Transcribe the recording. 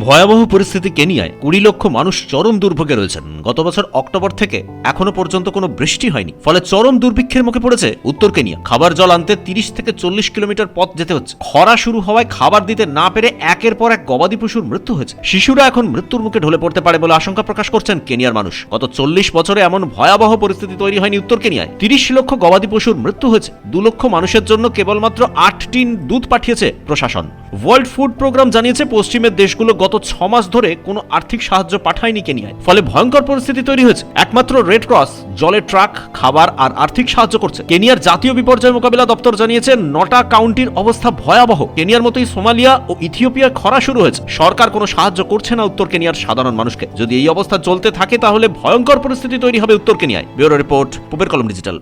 ভয়াবহ পরিস্থিতি কেনিয়ায় কুড়ি লক্ষ মানুষ চরম দুর্ভোগে রয়েছেন। গত বছর অক্টোবর থেকে এখনও পর্যন্ত কোনো বৃষ্টি হয়নি। ফলে চরম দুর্ভিক্ষের মুখে পড়েছে উত্তর কেনিয়া। খাবার জল আনতে তিরিশ থেকে চল্লিশ কিলোমিটার পথ যেতে হচ্ছে। খরা শুরু হওয়ায় খাবার দিতে না পেরে একের পর এক গবাদি পশুর মৃত্যু হয়েছে। শিশুরা এখন মৃত্যুর মুখে ঢলে পড়তে পারে বলে আশঙ্কা প্রকাশ করছেন কেনিয়ার মানুষ। গত চল্লিশ বছরে এমন ভয়াবহ পরিস্থিতি তৈরি হয়নি উত্তর কেনিয়ায়। তিরিশ লক্ষ গবাদি পশুর মৃত্যু হয়েছে। দু লক্ষ মানুষের জন্য কেবলমাত্র আট টিন দুধ পাঠিয়েছে প্রশাসন। ওয়ার্ল্ড ফুড প্রোগ্রাম জানিয়েছে, পশ্চিমের দেশগুলো গত ছ মাস ধরে কোনো আর্থিক সাহায্য পাঠায়নি কেনিয়ায়। ফলে ভয়ঙ্কর পরিস্থিতি তৈরি হয়েছে। একমাত্র রেড ক্রস জলের ট্রাক, খাবার আর আর্থিক সাহায্য করছে। কেনিয়ার জাতীয় বিপর্যয় মোকাবিলা দপ্তর জানিয়েছে, নটা কাউন্টির অবস্থা ভয়াবহ। কেনিয়ার মতোই সোমালিয়া ও ইথিওপিয়ার খরা শুরু হয়েছে। সরকার কোনো সাহায্য করছে না উত্তর কেনিয়ার সাধারণ মানুষকে। যদি এই অবস্থা চলতে থাকে, তাহলে ভয়ঙ্কর পরিস্থিতি তৈরি হবে উত্তর কেনিয়ায়। ব্যুরো রিপোর্ট, পুবের কলম ডিজিটাল।